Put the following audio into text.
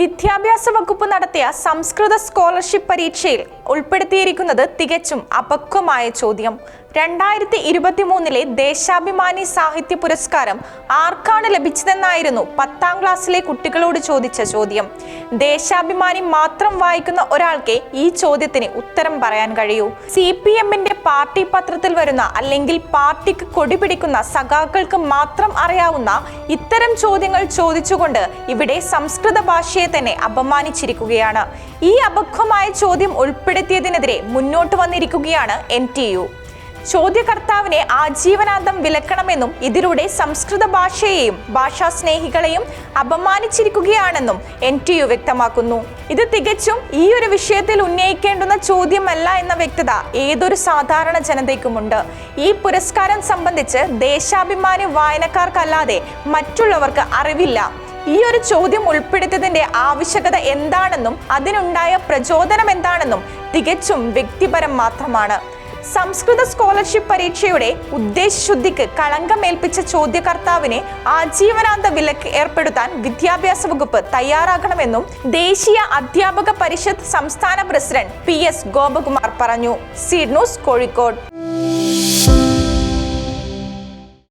വിദ്യാഭ്യാസ വകുപ്പ് നടത്തിയ സംസ്കൃത സ്കോളർഷിപ്പ് പരീക്ഷയിൽ ഉൾപ്പെടുത്തിയിരിക്കുന്നത് തികച്ചും അപക്വമായ ചോദ്യം. രണ്ടായിരത്തി ഇരുപത്തി മൂന്നിലെ ദേശാഭിമാനി സാഹിത്യ പുരസ്കാരം ആർക്കാണ് ലഭിച്ചതെന്നായിരുന്നു പത്താം ക്ലാസ്സിലെ കുട്ടികളോട് ചോദിച്ച ചോദ്യം. ദേശാഭിമാനി മാത്രം വായിക്കുന്ന ഒരാൾക്ക് ഈ ചോദ്യത്തിന് ഉത്തരം പറയാൻ കഴിയൂ. സി പി എമ്മിന്റെ പാർട്ടി പത്രത്തിൽ വരുന്ന അല്ലെങ്കിൽ പാർട്ടിക്ക് കൊടിപിടിക്കുന്ന സഖാക്കൾക്ക് മാത്രം അറിയാവുന്ന ഇത്തരം ചോദ്യങ്ങൾ ചോദിച്ചുകൊണ്ട് ഇവിടെ സംസ്കൃത ഭാഷയെ തന്നെ അപമാനിച്ചിരിക്കുകയാണ്. ഈ അപക്വമായ ചോദ്യം ഉൾപ്പെടുത്തിയതിനെതിരെ മുന്നോട്ട് വന്നിരിക്കുകയാണ് എൻ ടി യു ചോദ്യകർത്താവിനെ ആജീവനാന്തം വിലക്കണമെന്നും ഇതിലൂടെ സംസ്കൃത ഭാഷയെയും ഭാഷാ സ്നേഹികളെയും അപമാനിച്ചിരിക്കുകയാണെന്നും എൻ ടി യു വ്യക്തമാക്കുന്നു. ഇത് തികച്ചും ഈ ഒരു വിഷയത്തിൽ ഉന്നയിക്കേണ്ടുന്ന ചോദ്യമല്ല എന്ന വ്യക്തത ഏതൊരു സാധാരണ ജനതയ്ക്കുമുണ്ട്. ഈ പുരസ്കാരം സംബന്ധിച്ച് ദേശാഭിമാനി വായനക്കാർക്കല്ലാതെ മറ്റുള്ളവർക്ക് അറിവില്ല. ഈ ഒരു ചോദ്യം ഉൾപ്പെടുത്തിയതിന്റെ ആവശ്യകത എന്താണെന്നും അതിനുണ്ടായ പ്രചോദനം എന്താണെന്നും തികച്ചും വ്യക്തിപരം മാത്രമാണ്. സംസ്കൃത സ്കോളർഷിപ്പ് പരീക്ഷയുടെ ഉദ്ദേശശുദ്ധിക്ക് കളങ്കമേൽപ്പിച്ച ചോദ്യകർത്താവിനെ ആജീവനാന്ത വിലക്ക് ഏർപ്പെടുത്താൻ വിദ്യാഭ്യാസ വകുപ്പ് തയ്യാറാകണമെന്നും ദേശീയ അധ്യാപക പരിഷത്ത് സംസ്ഥാന പ്രസിഡന്റ് പി എസ് ഗോപകുമാർ പറഞ്ഞു. Seed news Kozhikode.